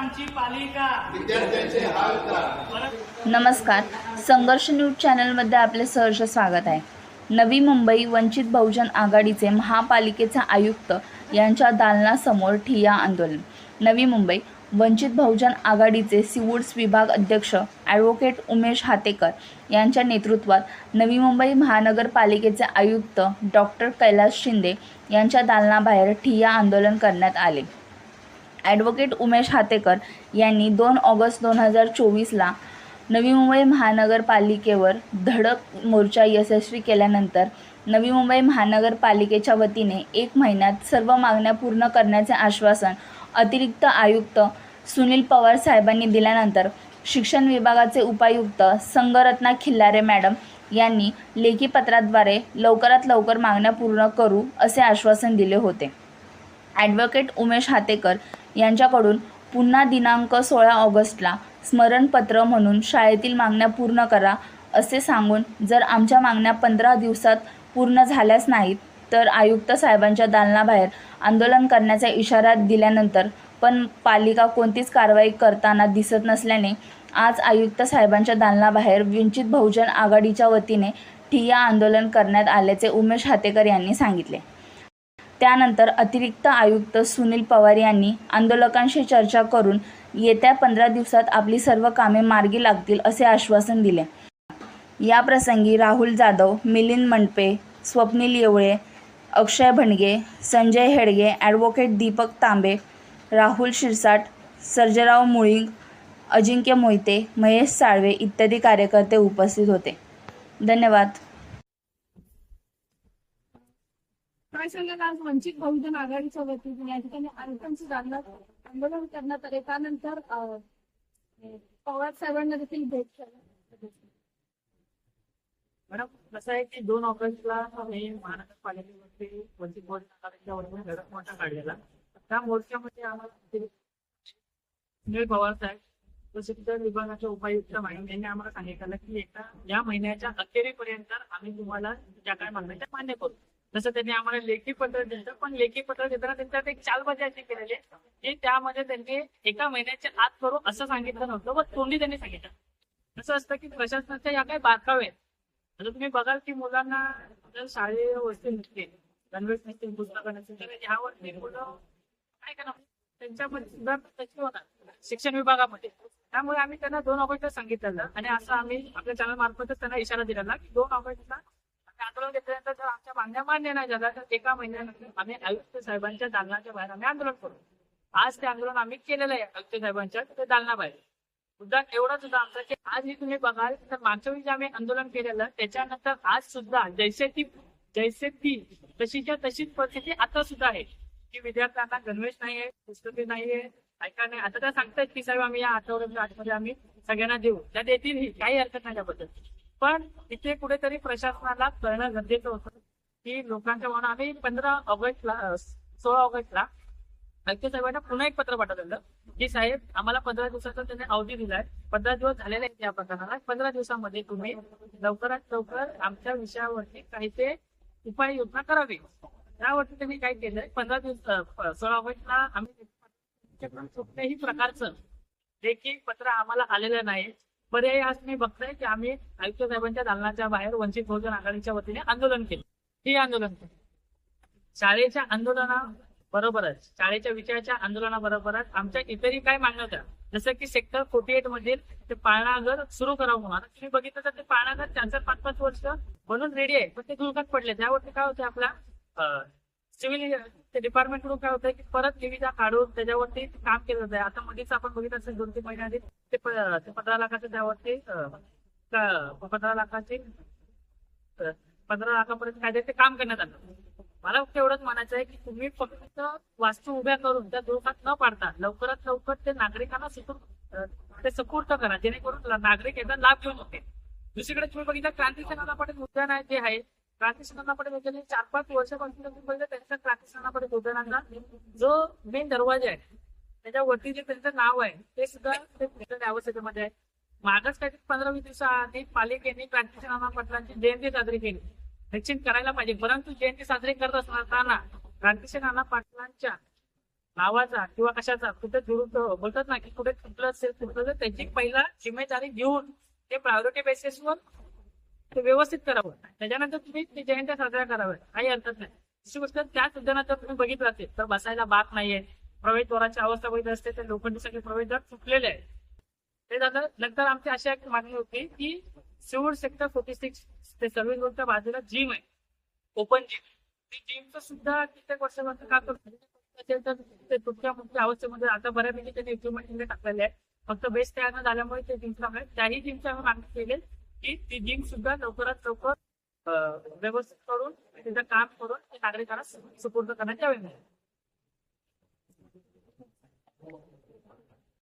आमची पालिका. विद्यार्थ्यांचे हाल का नमस्कार. संघर्ष न्यूज चॅनलमध्ये आपले सहर्ष स्वागत आहे. नवी मुंबई वंचित बहुजन आघाडीचे महापालिकेचे आयुक्त यांच्या दालनासमोर ठिय्या आंदोलन. नवी मुंबई वंचित बहुजन आघाडीचे सिवूड्स विभाग अध्यक्ष ॲडव्होकेट उमेश हातेकर यांच्या नेतृत्वात नवी मुंबई महानगरपालिकेचे आयुक्त डॉक्टर कैलास शिंदे यांच्या दालनाबाहेर ठिय्या आंदोलन करण्यात आले. ॲडव्होकेट उमेश हातेकर यांनी दोन ऑगस्ट दोन हजार चोवीसला नवी मुंबई महानगरपालिकेवर धडक मोर्चा यशस्वी केल्यानंतर नवी मुंबई महानगरपालिकेच्या वतीने एक महिन्यात सर्व मागण्या पूर्ण करण्याचे आश्वासन अतिरिक्त आयुक्त सुनील पवार साहेबांनी दिल्यानंतर शिक्षण विभागाचे उपायुक्त संगरत्ना खिल्लारे मॅडम यांनी लेखी पत्राद्वारे लवकरात लवकर मागण्या पूर्ण करू असे आश्वासन दिले होते. ॲडव्होकेट उमेश हातेकर यांच्याकडून पुन्हा दिनांक सोळा ऑगस्टला स्मरणपत्र म्हणून शाळेतील मागण्या पूर्ण करा असे सांगून जर आमच्या मागण्या पंधरा दिवसात पूर्ण झाल्याच नाहीत तर आयुक्त साहेबांच्या दालनाबाहेर आंदोलन करण्याचा इशारा दिल्यानंतर पण पालिका कोणतीच कारवाई करताना दिसत नसल्याने आज आयुक्त साहेबांच्या दालनाबाहेर वंचित बहुजन आघाडीच्या वतीने ठिय्या आंदोलन करण्यात आल्याचे उमेश हातेकर यांनी सांगितले. त्यानंतर अतिरिक्त आयुक्त सुनील पवार यांनी आंदोलकांशी चर्चा करून येत्या पंधरा दिवसात आपली सर्व कामे मार्गी लागतील असे आश्वासन दिले. या प्रसंगी राहुल जाधव मिलिंद मंडपे स्वप्नील येवळे अक्षय भणगे संजय हेडगे ॲडव्होकेट दीपक तांबे राहुल शिरसाट सर्जेराव मुळींग अजिंक्य मोहिते महेश साळवे इत्यादी कार्यकर्ते उपस्थित होते. धन्यवाद. काय सांगाल आज वंचित बहुजन आघाडीच्या वतीने या ठिकाणी आयुक्तांची जालना आंदोलन करण्यात आले. त्यानंतर पवार साहेबांना देखील भेट झाली. मॅडम कसं आहे की दोन ऑगस्टला आम्ही महानगरपालिकेवरती वंचित बहुजन आघाडीच्या वतीने धडक मोर्चा काढलेला. त्या मोर्चामध्ये आम्हाला सुनील पवार साहेब व विभागाच्या उपायुक्त मॅडम यांनी आम्हाला सांगितलं की एका या महिन्याच्या अखेरीपर्यंत आम्ही तुम्हाला ज्या काय मागण्या त्या मान्य करू. जसं त्यांनी आम्हाला लेखी पत्र दिलं पण लेखी पत्र देताना त्यांच्यात एक चालबाजी अशी केलेली की त्यामध्ये त्यांनी एका महिन्याच्या आत करू असं सांगितलं नव्हतं व तोंडी त्यांनी सांगितलं. कसं असतं की प्रशासनाच्या या काही बारकावे आहेत आता तुम्ही बघाल की मुलांना जर शाळेय वस्तू नसतील गणवेश नसतील पुस्तकं नसतील तर यावर मुलं काय करणार? त्यांच्यामध्ये सुधारणा कशी होणार शिक्षण विभागामध्ये. त्यामुळे आम्ही त्यांना दोन ऑगस्टला सांगितलेलं आणि असं आम्ही आपल्या चॅनल मार्फतच त्यांना इशारा दिलेला की दोन ऑगस्टला आंदोलन घेतल्यानंतर जर आमच्या मागण्या मान्य नाही झाल्या तर एका महिन्यानंतर आम्ही आयुक्त साहेबांच्या दालनाच्या बाहेर आम्ही आंदोलन करू. आज ते आंदोलन आम्ही केलेलं आहे आयुक्त साहेबांच्या ते दालनाबाहेर सुद्धा एवढाच सुद्धा आमचा की आजही तुम्ही बघाल तर मागच्या वेळी जे आम्ही आंदोलन केलेलं त्याच्यानंतर आज सुद्धा जैसे ती जैसे ती तशीच्या तशीच परिस्थिती आता सुद्धा आहे. की विद्यार्थ्यांना गणवेश नाहीये पुस्तके नाहीये ऐका नाही. आता त्या सांगतायत की साहेब आम्ही या आठवड्याच्या आठमध्ये आम्ही सगळ्यांना देऊ. त्या देतील काही हरकत नाही त्याबद्दल. पण इथे कुठेतरी प्रशासनाला कळणं गरजेचं होतं की लोकांच्या म्हणून आम्ही पंधरा ऑगस्टला सोळा ऑगस्टला आयुक्त साहेबांना पुन्हा एक पत्र पाठवलेलं. की साहेब आम्हाला पंधरा दिवसाचा त्यांनी अवधी दिलाय. पंधरा दिवस झालेले आहेत या प्रकाराला पंधरा दिवसामध्ये तुम्ही लवकरात लवकर आमच्या विषयावरती काही ते उपाययोजना करावी. त्यावरती त्यांनी काय केलंय? पंधरा दिवस सोळा ऑगस्टला आम्ही कुठल्याही प्रकारचं देखील पत्र आम्हाला आलेलं नाही पर्याय आज तुम्ही बघताय की आम्ही आयुक्त साहेबांच्या दालनाच्या बाहेर वंचित बहुजन आघाडीच्या वतीने आंदोलन केलं. हे आंदोलन केलं. शाळेच्या आंदोलना बरोबरच शाळेच्या विषयाच्या आंदोलनाबरोबरच आमच्या इतरही काय मागण्या होत्या? जसं की सेक्टर फोर्टी एट मधील ते पाळणाघर सुरू करावं म्हणून. तुम्ही बघितलं तर ते पाळणाघर चार चार पाच पाच वर्ष बनून रेडी आहे. पण ते धुळकात पडले त्यावरती काय होते आपला सिव्हिल डिपार्टमेंटकडून काय होतं की परत निविदा काढून त्याच्यावरती काम केलं जाते आता मध्येच आपण बघितलं असेल दोन तीन महिन्या आधी ते पंधरा लाखाचे त्यावरती पंधरा लाखाचे पंधरा लाखापर्यंत काय ते काम करण्यात आलं. मला फक्त एवढंच म्हणायचं आहे की तुम्ही फक्त वास्तू उभ्या करून त्या धोकात न पाडता लवकरात लवकर ते नागरिकांना सुपूर्द ते सुपूर्द करा जेणेकरून नागरिक याचा लाभ घेऊ होते दुसरीकडे तुम्ही बघितलं क्रांती सेना पटेल उद्यान आहे जे आहे क्रांतीसेनाला पटेल उद्यान चार पाच वर्षापासून तुम्ही बघितलं त्यांच्या क्रांती सेना पटेल उद्यानाचा जो मेन दरवाजा आहे त्याच्यावरती जे त्यांचं नाव आहे ते सुद्धा ते भेटत आवश्यकतेमध्ये आहे. मागच काही पंधरा वीस दिवसाआधी पालिकेने क्रांती पाटलांची जयंती साजरी केली. निश्चित करायला पाहिजे. परंतु जयंती साजरी करत असताना क्रांती नाना पाटलांच्या नावाचा किंवा कशाचा कुठे दुरुपयोग बोलतात ना की कुठे तुटलं असेल तुटलं तर त्याची पहिला जिम्मेदारी घेऊन ते प्रायोरिटी बेसिसवर ते व्यवस्थित करावं. त्याच्यानंतर तुम्ही ते जयंत्या साजऱ्या कराव्या काही हरकत नाही. दुसरी गोष्ट त्या सुद्धा नंतर तुम्ही बघितलं असेल तर बसायला बाक नाहीये. प्रवेशद्वाराची अवस्था बघितली असते तर लोखंडी सगळे प्रवेशद्वार फुटलेले आहेत. ते झालं नंतर आमची अशी एक मागणी होती की सिव्हिल सेक्टर फोर्टी सिक्स ते सर्व्हिस रोडच्या बाजूला जिम आहे. ओपन जिम ती जिमचं सुद्धा कित्येक वर्षापासून का करतो असेल तर ते तुटक्या मुक्त्या अवस्थेमध्ये आता बऱ्यापैकी त्यांनी इम्प्रुव्हमेंट टाकलेले आहे फक्त बेस्ट तयार न झाल्यामुळे ते जिम थांबले त्याही जिमची आम्ही मागणी केली की ती जिम सुद्धा लवकरात लवकर व्यवस्थित करून तिथं काम करून ते नागरिकांना सुपूर्द करण्यात यावे